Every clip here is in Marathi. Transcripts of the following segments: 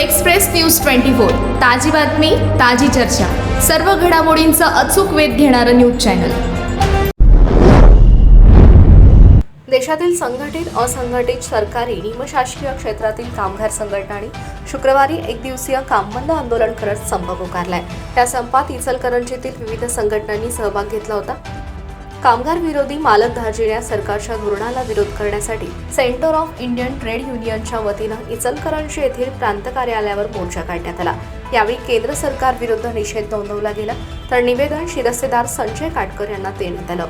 Express news twenty four. ताजी बातमी ताजी चर्चा. सर्व घडामोडींचा अचूक वेध घेणारं न्यूज चॅनल. देशातील संघटित असंघटित सरकारी निमशासकीय क्षेत्रातील कामगार संघटनांनी शुक्रवारी एक दिवसीय कामबंद आंदोलन करत संप पुकारलाय. या संपात इचलकरंजीतील विविध संघटनांनी सहभाग घेतला होता. कामगार विरोधी मालक धार्जिण्या सरकारच्या धोरणाला विरोध करण्यासाठी सेंटर ऑफ इंडियन ट्रेड युनियनच्या वतीनं इचलकरंजी येथील प्रांत कार्यालयावर मोर्चा काढण्यात आला. यावेळी केंद्र सरकार विरुद्ध निषेध नोंदवला गेला. तर निवेदन शिरस्तेदार संजय काटकर यांना देण्यात आलं.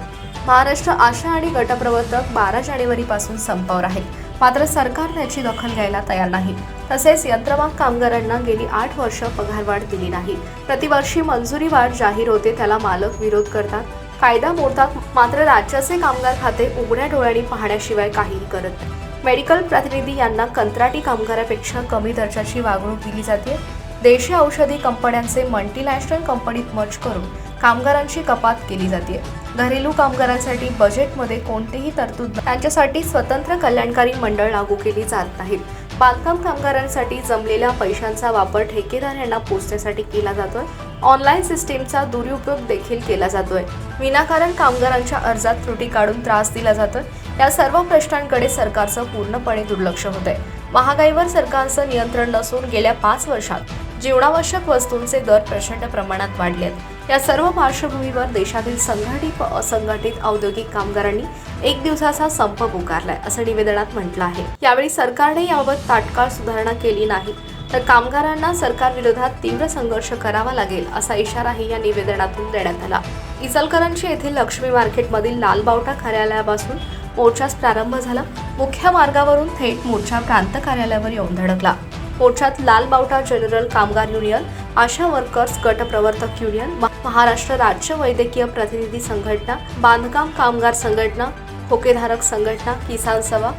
महाराष्ट्र आशा आणि गटप्रवर्तक बारा जानेवारीपासून संपावर आहेत. मात्र सरकार त्याची दखल घ्यायला तयार नाही. तसेच यंत्रमाग कामगारांना गेली आठ वर्ष पगारवाढ दिली नाही. प्रतिवर्षी मंजुरी वाढ जाहीर होते त्याला मालक विरोध करतात. कायदा मोडतात मात्र राज्याचे कामगार खाते उघड्या डोळ्यांनी पाहण्याशिवाय काहीही करत नाही. मेडिकल प्रतिनिधी यांना कंत्राटी कामगारापेक्षा कमी दर्जाची वागणूक दिली जाते. देशी औषधी कंपन्यांचे मल्टीनॅशनल कंपनीत मर्ज करून कामगारांची कपात केली जाते. घरेलू कामगारांसाठी बजेटमध्ये कोणतीही तरतूद त्यांच्यासाठी स्वतंत्र कल्याणकारी मंडळ लागू केली जात नाहीत बांधकाम कामगारांसाठी जमलेल्या पैशांचा वापर ठेकेदार यांना पोचण्यासाठी केला जातोय. ऑनलाईन सिस्टीमचा दुरुपयोग देखील केला जातोय. विनाकारण कामगारांच्या अर्जात त्रुटी काढून त्रास दिला जातोय. या सर्व प्रश्नांकडे सरकारचं पूर्णपणे दुर्लक्ष होतंय. महागाईवर सरकारचं नियंत्रण नसून गेल्या पाच वर्षात जीवनावश्यक वस्तूंचे दर प्रचंड प्रमाणात वाढले आहेत या सर्व पार्श्वभूमीवर देशातील संघटित व असंघटित औद्योगिक कामगारांनी एक दिवसाचा संप पुकारलाय असं निवेदनात म्हटलं आहे. यावेळी सरकारने याबाबत तात्काळ सुधारणा केली नाही. तर कामगारांना सरकारविरोधात तीव्र संघर्ष करावा लागेल असा इशाराही या निवेदनातून देण्यात आला. इचलकरंजी येथील लक्ष्मी मार्केटमधील लालबावटा कार्यालयापासून मोर्चास प्रारंभ झाला. मुख्य मार्गावरून थेट मोर्चा प्रांत कार्यालयावर येऊन धडकला. मोर्चात Lal Bawta general Kamgar union Asha workers गट प्रवर्तक युनियन महाराष्ट्र राज्य वैद्यकीय प्रतिनिधी संघटना बांधकाम कामगार संघटना ठोकेधारक संघटना किसान सभा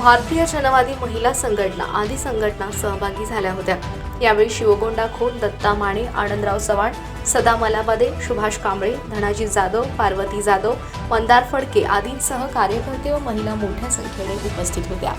भारतीय जनवादी महिला संघटना आदी संघटना सहभागी झाल्या होत्या. यावेळी शिवगोंडा खोत दत्ता माने आनंदराव चव्हाण सदा मलाबादे सुभाष कांबळे धनाजी जाधव पार्वती जाधव मंदार फडके आदींसह कार्यकर्ते व महिला मोठ्या संख्येने उपस्थित होत्या.